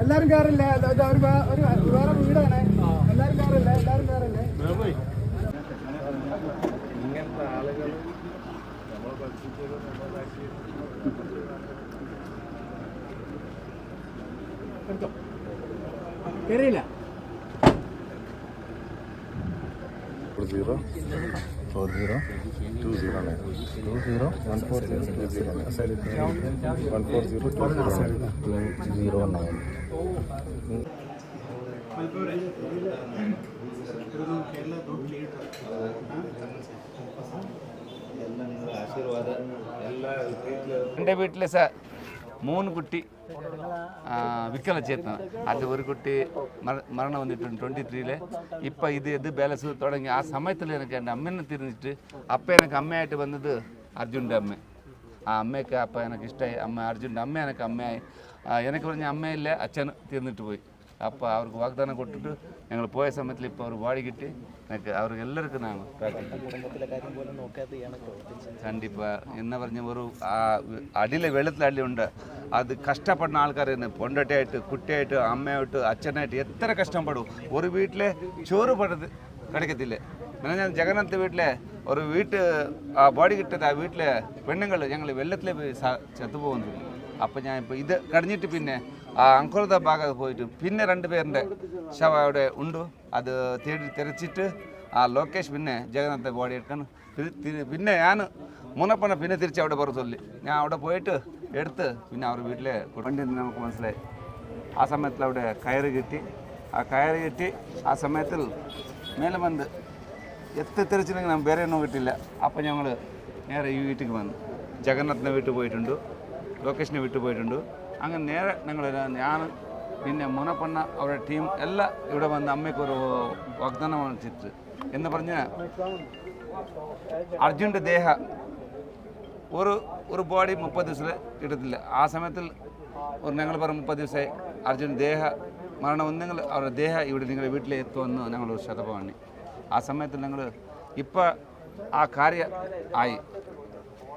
എല്ലാരും കയറില്ല ഒരു വേറെ വീടാണ്. എല്ലാരും കയറില്ല എല്ലാരും കയറില്ലേ ഇങ്ങനത്തെ ആളുകൾ നമ്മളെ പഠിപ്പിച്ചത് നമ്മളാക്കി കയറിയില്ല four zero four zero two zero nine two zero one four zero two zero nine one four zero two zero nine two zero nine ആശീർവാദ എല്ലാ വീട്ടിലും എന്റെ വീട്ടിൽ സ മൂന്ന് കുട്ടി വിക്കലച്ചേത്തന അത് ഒരു കുട്ടി മര മരണം വന്നിട്ടുണ്ട് ട്വന്റി ത്രീയിൽ ഇപ്പം ഇത് ഇത് ബാലൻസ് തുടങ്ങി ആ സമയത്തിൽ എനിക്ക് എന്റെ അമ്മേനെ തിരിഞ്ഞിട്ട് അപ്പം എനിക്ക് അമ്മയായിട്ട് വന്നത് അർജുന്റെ അമ്മ ആ അമ്മയൊക്കെ അപ്പം എനിക്ക് ഇഷ്ടമായി അമ്മ അർജുന്റെ അമ്മ എനിക്ക് അമ്മയായി ആ, എനിക്ക് പറഞ്ഞ അമ്മയില്ല അച്ഛൻ തീർന്നിട്ട് പോയി അപ്പോൾ അവർക്ക് വാഗ്ദാനം കൊടുത്തിട്ട് ഞങ്ങൾ പോയ സമയത്തിൽ ഇപ്പോൾ അവർ വാടി കിട്ടി. എനിക്ക് അവർക്ക് എല്ലാവർക്കും ഞാൻ കണ്ടിപ്പാ എന്ന് പറഞ്ഞ ഒരു ആ അടിയിലെ വെള്ളത്തിൽ അടിയുണ്ട് അത് കഷ്ടപ്പെടുന്ന ആൾക്കാർ തന്നെ പൊണ്ടട്ടയായിട്ട് കുട്ടിയായിട്ട് അമ്മയായിട്ട് അച്ഛനായിട്ട് എത്ര കഷ്ടപ്പെടും. ഒരു വീട്ടിലെ ചോറ് പടത്ത് കിടക്കത്തില്ലേ? പിന്നെ ഞാൻ ജഗന്നാഥ് വീട്ടിലെ ഒരു വീട്ട് ആ ബോഡി കിട്ടത് ആ വീട്ടിലെ പെണ്ണുങ്ങൾ ഞങ്ങൾ വെള്ളത്തിലെ പോയി ചത്തുപോകുന്നു അപ്പം ഞാൻ ഇപ്പോൾ ഇത് കടഞ്ഞിട്ട് പിന്നെ ആ അങ്കുറത ഭാഗത്ത് പോയിട്ട് പിന്നെ രണ്ട് പേരുടെ ശവം അവിടെ ഉണ്ട്. അത് തേടി തിരച്ചിട്ട് ആ ലൊക്കേഷൻ പിന്നെ ജഗന്നാഥ ബോഡി എടുക്കണം. പിന്നെ ഞാൻ മുനപ്പണ പിന്നെ തിരിച്ച് അവിടെ പുറത്തു ചൊല്ലി ഞാൻ അവിടെ പോയിട്ട് എടുത്ത് പിന്നെ അവർ വീട്ടിലെ വണ്ടി നമുക്ക് മനസ്സിലായി. ആ സമയത്തിൽ അവിടെ കയറ് കിട്ടി. ആ കയറ് കിട്ടി ആ സമയത്തിൽ മേലെ വന്ന് എത്ര തിരിച്ചില്ലെങ്കിൽ നമ്മൾ വേറെ ഒന്നും കിട്ടില്ല. അപ്പം ഞങ്ങൾ നേരെ ഈ വീട്ടിൽ വന്നു. ജഗന്നാഥിന്റെ വീട്ടിൽ പോയിട്ടുണ്ട്. ലൊക്കേഷനെ വീട്ടിൽ പോയിട്ടുണ്ട്. അങ്ങനെ നേരെ ഞങ്ങൾ ഞാൻ പിന്നെ മുനപ്പണ്ണ അവരുടെ ടീം എല്ലാം ഇവിടെ വന്ന് അമ്മയ്ക്കൊരു വാഗ്ദാനമാണ് വാഗ്ദാനം എന്ന് പറഞ്ഞ് അർജുന്റെ ദേഹ ഒരു ഒരു ബോഡി മുപ്പത് ദിവസത്തിൽ ഇടത്തില്ല ആ സമയത്തിൽ ഒരു ഞങ്ങൾ പറഞ്ഞ മുപ്പത് ദിവസമായി അർജുൻ ദേഹ മരണം ഒന്നെങ്കിൽ അവരുടെ ദേഹ ഇവിടെ നിങ്ങളുടെ വീട്ടിൽ എത്തുമെന്ന് ഞങ്ങൾ ഒരു ശതമാണി ആ സമയത്ത് ഞങ്ങൾ ഇപ്പം ആ കാര്യം ആയി.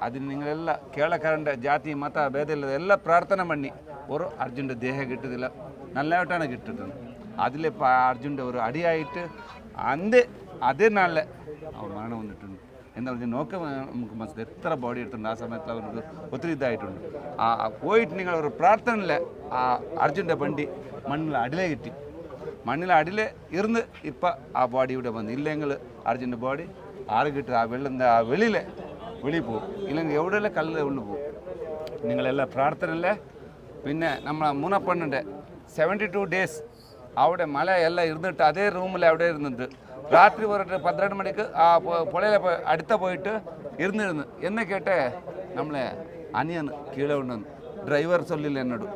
അതിന് നിങ്ങളെല്ലാം കേരളക്കാരന്റെ ജാതി മത ഭേദമില്ലാതെ എല്ലാം പ്രാർത്ഥന പണി ഒരു അർജുന്റെ ദേഹ കിട്ടുന്നില്ല നല്ലതായിട്ടാണ് കിട്ടുന്നത് അതിലിപ്പോൾ ആ അർജുന്റെ ഒരു അടിയായിട്ട് അന്ത് അതേ നാളിൽ അവർ മരണം വന്നിട്ടുണ്ട് എന്താ പറഞ്ഞാൽ നോക്കുമ്പോൾ നമുക്ക് മനസ്സിലായി എത്ര ബോഡി എടുത്തിട്ടുണ്ട് ആ സമയത്ത് അവർക്ക് ഒത്തിരി ഇതായിട്ടുണ്ട് ആ ആ പോയിട്ട് നിങ്ങൾ ഒരു പ്രാർത്ഥനയില്ല ആ അർജുന്റെ വണ്ടി മണ്ണിൽ അടിലേ കിട്ടി മണ്ണിൽ അടിയിൽ ഇരുന്ന് ഇപ്പം ആ ബോഡി ഇവിടെ വന്നു ഇല്ലെങ്കിൽ അർജുന്റെ ബോഡി ആറ് കിട്ടും ആ വെള്ളം ആ വെളിയിൽ വെളിയിൽ പോകും ഇല്ലെങ്കിൽ എവിടെയെല്ലാം കല്ലിൽ ഉള്ളിൽ പോകും നിങ്ങളെല്ലാം പ്രാർത്ഥനയില്ലേ പിന്നെ നമ്മളെ മൂന്നപ്പണ്ണിന്റെ സെവന്റി ടു ഡേയ്സ് അവിടെ മല എല്ലാം ഇരുന്നിട്ട് അതേ റൂമിൽ അവിടെ ഇരുന്നിട്ട് രാത്രി ഒരു പന്ത്രണ്ട് മണിക്ക് ആ പുഴയിലെ പോയി അടുത്ത പോയിട്ട് ഇരുന്നിരുന്നു എന്നെ കേട്ടെ നമ്മളെ അനിയൻ കീഴെ ഉണ്ടെന്ന് ഡ്രൈവർ ചൊല്ലില്ല എന്നോട്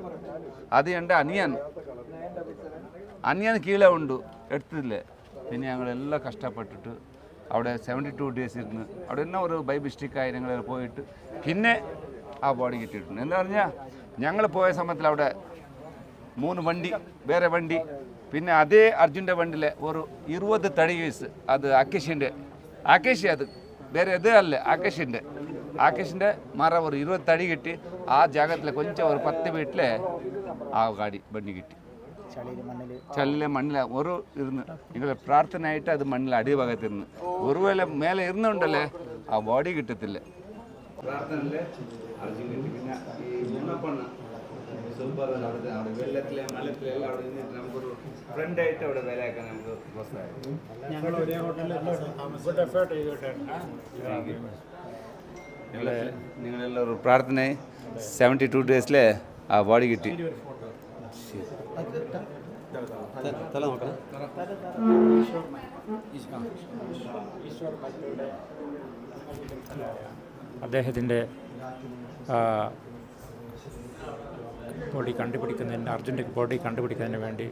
അത് എന്റെ അനിയൻ അനിയൻ കീഴെ ഉണ്ട് എടുത്തില്ലേ പിന്നെ ഞങ്ങളെല്ലാം കഷ്ടപ്പെട്ടിട്ട് അവിടെ സെവന്റി ടു ഡേയ്സ് ഇരുന്ന് അവിടെ തന്നെ ഒരു ബൈ മിസ്റ്റേക്കായി ഞങ്ങൾ പോയിട്ട് പിന്നെ ആ ബോഡി കിട്ടിയിട്ടുണ്ട് എന്താ പറഞ്ഞാൽ ഞങ്ങൾ പോയ സമയത്തിൽ അവിടെ മൂന്ന് വണ്ടി വേറെ വണ്ടി പിന്നെ അതേ അർജുന്റെ വണ്ടിയിലെ ഒരു ഇരുപത് തടി കേസ് അത് ആക്കേഷിന്റെ ആക്കേഷി അത് വേറെ ഇത് അല്ല ആക്കേഷിന്റെ ആക്കേഷിന്റെ മറ ഒരു ഇരുപത് തടി കിട്ടി ആ ജാഗത്തിലെ കൊഞ്ചം ഒരു പത്ത് വീട്ടിലെ ആ ഗാഡി വണ്ടി കിട്ടി. ചള്ളിലെ മണ്ണില. ഒരു ഇരുന്ന് നിങ്ങളെ പ്രാർത്ഥനയായിട്ട് അത് മണ്ണിൽ അടിഭാഗത്തിരുന്ന് ഒരുവേള മേലെ ഇരുന്നുണ്ടല്ലേ? ആ ബോഡി കിട്ടത്തില്ല. പ്രാർത്ഥനയിലെ അർജുൻ കിട്ടി. പിന്നെ ഈ മുന്നപ്പണ്ണ സൂപ്പർ അവിടെ അവിടെ വെള്ളത്തിലെ മലത്തിലെല്ലാം അവിടെ നിന്നിട്ട് നമുക്കൊരു ഫ്രണ്ടായിട്ട് അവിടെ വിലയാക്കാൻ നമുക്ക് ഞങ്ങൾ ഒരേ നിങ്ങളെ നിങ്ങളെല്ലാം ഒരു പ്രാർത്ഥന സെവന്റി ടു ഡേയ്സിലെ ആ ബോഡി കിട്ടി. അദ്ദേഹത്തിന്റെ ബോഡി കണ്ടുപിടിക്കുന്നതിന് അർജുന്റെ ബോഡി കണ്ടുപിടിക്കുന്നതിന് വേണ്ടി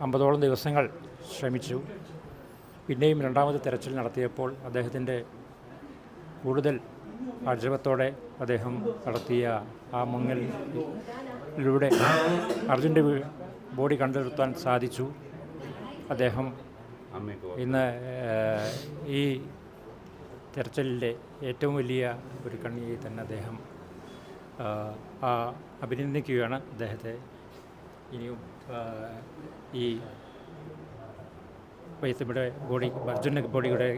അമ്പതോളം ദിവസങ്ങൾ ശ്രമിച്ചു. പിന്നെയും രണ്ടാമത് തെരച്ചിൽ നടത്തിയപ്പോൾ അദ്ദേഹത്തിന്റെ കൂടുതൽ അർജവത്തോടെ അദ്ദേഹം നടത്തിയ ആ മുങ്ങലിലൂടെ അർജുന്റെ ബോഡി കണ്ടെത്താൻ സാധിച്ചു. അദ്ദേഹം ഇന്ന് ഈ തെരച്ചിലിന്റെ ഏറ്റവും വലിയ ഒരു കണ്ണിയെ തന്നെ അദ്ദേഹം അഭിനന്ദിക്കുകയാണ് അദ്ദേഹത്തെ. ഇനിയും ഈ വൈദ്യയുടെ ബോഡി അർജുന്റെ ബോഡിയുടെ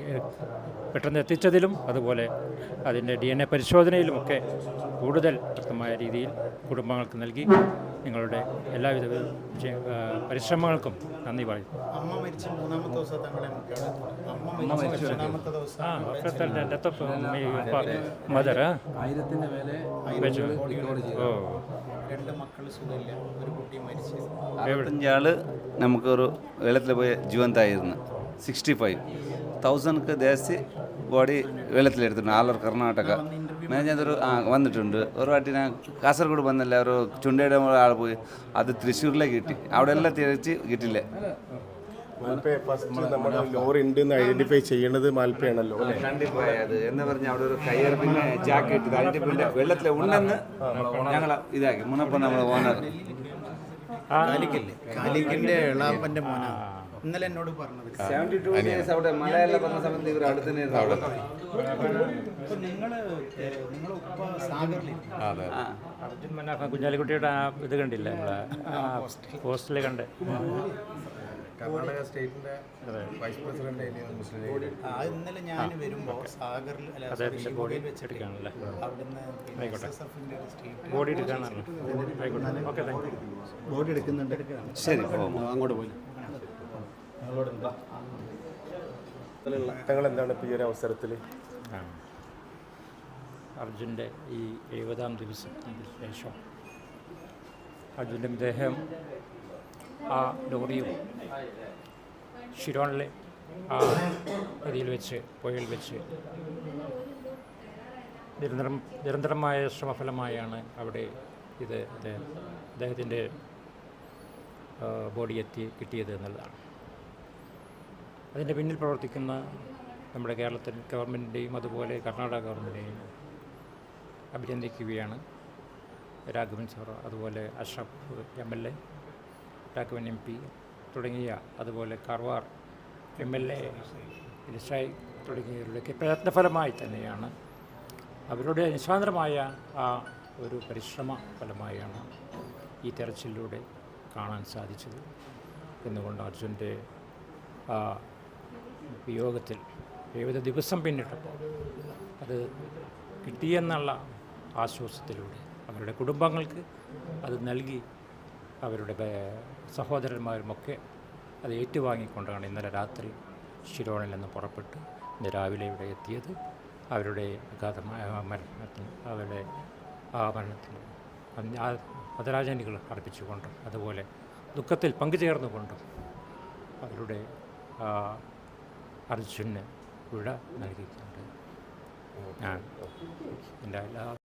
പെട്ടെന്ന് എത്തിച്ചതിലും അതുപോലെ അതിന്റെ ഡി എൻ എ പരിശോധനയിലുമൊക്കെ കൂടുതൽ കൃത്യമായ രീതിയിൽ കുടുംബങ്ങൾക്ക് നൽകി നിങ്ങളുടെ എല്ലാവിധ പരിശ്രമങ്ങൾക്കും നന്ദി പറയുന്നു. അമ്മ മരിച്ച മൂന്നാമത്തെ ദിവസം തങ്ങളെ അമ്മ മരിച്ച മൂന്നാമത്തെ ദിവസം മദർ ഓ. രണ്ട് മക്കൾ സുഖമില്ല. ഒരു കുട്ടി മരിച്ചു. അറുപത്തഞ്ചാൾ നമുക്കൊരു വെള്ളത്തിൽ പോയ ജീവന്തായിരുന്നു. സിക്സ്റ്റി ഫൈവ് തൗസൻഡ് ദേശി ബോഡി വെള്ളത്തിലെടുത്തിട്ടുണ്ട്. ആലൂർ കർണാടക. മേഞ്ഞതൊരു ആ വന്നിട്ടുണ്ട്. ഒരു വാട്ടി ഞാൻ കാസർഗോഡ് വന്നില്ല ഒരു ചുണ്ടയുടെ ആൾ പോയി അത് തൃശ്ശൂരിലേക്ക് കിട്ടി. അവിടെ എല്ലാം തിരിച്ച് കിട്ടില്ല. ലോറി ഉണ്ട് ഐഡന്റിഫൈ ചെയ്യണത് മാൽപ്പയാണല്ലോ അത്. എന്ന് പറഞ്ഞ അവിടെ ഒരു കയ്യർ പിന്നെ ജാക്കറ്റ് അതിന്റെ പിന്നെ വെള്ളത്തിൽ ഉണ്ടെന്ന് ഞങ്ങൾ ഇതാക്കി. മുന്നപ്പം നമ്മൾ ഓണർ കാലിക്കല്ലേ? കാലിക്കിന്റെ എളാപ്പന്റെ മോനാ. ഇന്നലെ എന്നോട് പറഞ്ഞത്. സെവന്റി ടു ഡേയ്സ് അവിടെ മലയെല്ലാം പറഞ്ഞ സമയത്ത് ഇവർ അടുത്ത് തന്നെ ഇരുന്നു. നിങ്ങൾ നിങ്ങളെ ഉപ്പ സാഗറിലില്ലേ അർജുൻ മന്നാഫ കുഞ്ഞാലിക്കുട്ടിയുടെ ആ ഇത് കണ്ടില്ല നമ്മളെ? പോസ്റ്റിൽ കണ്ട്. കർണാടക സ്റ്റേറ്റിന്റെ വൈസ് പ്രസിഡന്റ് ഇന്നലെ ഞാൻ വരുമ്പോ സാഗറിൽ ബോഡി എടുക്കുന്നുണ്ട്. ശരി അങ്ങോട്ട് പോയി. ഞങ്ങൾ എന്താണ് ഇപ്പോൾ ഈ ഒരു അവസരത്തിൽ. അർജുന്റെ ഈ എഴുപതാം ദിവസത്തിന് ശേഷം അർജുന്റെ മൃതദേഹം ആ ലോറിയും ഷിരോണിലെ ആ നദിയിൽ വെച്ച് പുഴയിൽ വെച്ച് നിരന്തരം നിരന്തരമായ ശ്രമഫലമായാണ് അവിടെ ഇത് അദ്ദേഹം അദ്ദേഹത്തിന്റെ ബോഡി എത്തി കിട്ടിയത് എന്നുള്ളതാണ്. അതിന്റെ പിന്നിൽ പ്രവർത്തിക്കുന്ന നമ്മുടെ കേരളത്തിൽ ഗവൺമെന്റിന്റെയും അതുപോലെ കർണാടക ഗവൺമെന്റിനെയും അഭിനന്ദിക്കുകയാണ് രാഘവൻ സാർ അതുപോലെ Ashraf M L A Raghavan M P തുടങ്ങിയ അതുപോലെ കാർവാർ എം എൽ എ ഇലിസായി തുടങ്ങിയവരുടെയൊക്കെ പ്രയത്നഫലമായി തന്നെയാണ്. അവരുടെ നിസ്വാതന്ത്രമായ ആ ഒരു പരിശ്രമ ഫലമായാണ് ഈ തെരച്ചിലൂടെ കാണാൻ സാധിച്ചത് എന്നുകൊണ്ട് അർജുന്റെ ആ വിയോഗത്തിൽ എഴുപത് ദിവസം പിന്നിട്ടപ്പോൾ അത് കിട്ടിയെന്നുള്ള ആശ്വാസത്തിലൂടെ അവരുടെ കുടുംബങ്ങൾക്ക് അത് നൽകി അവരുടെ സഹോദരന്മാരുമൊക്കെ അത് ഏറ്റുവാങ്ങിക്കൊണ്ടാണ് ഇന്നലെ രാത്രി ഷിരോണിൽ നിന്ന് പുറപ്പെട്ട് ഇന്ന് രാവിലെ ഇവിടെ എത്തിയത്. അവരുടെ അഗാധമായ മരണത്തിന് അവരുടെ ആ മരണത്തിന് അന്യ- ആ അർപ്പിച്ചുകൊണ്ടും അതുപോലെ ദുഃഖത്തിൽ പങ്കുചേർന്നുകൊണ്ടും അവരുടെ അർജുന് വിട നൽകിയിട്ടുണ്ട്. ഞാൻ എന്റെ എല്ലാ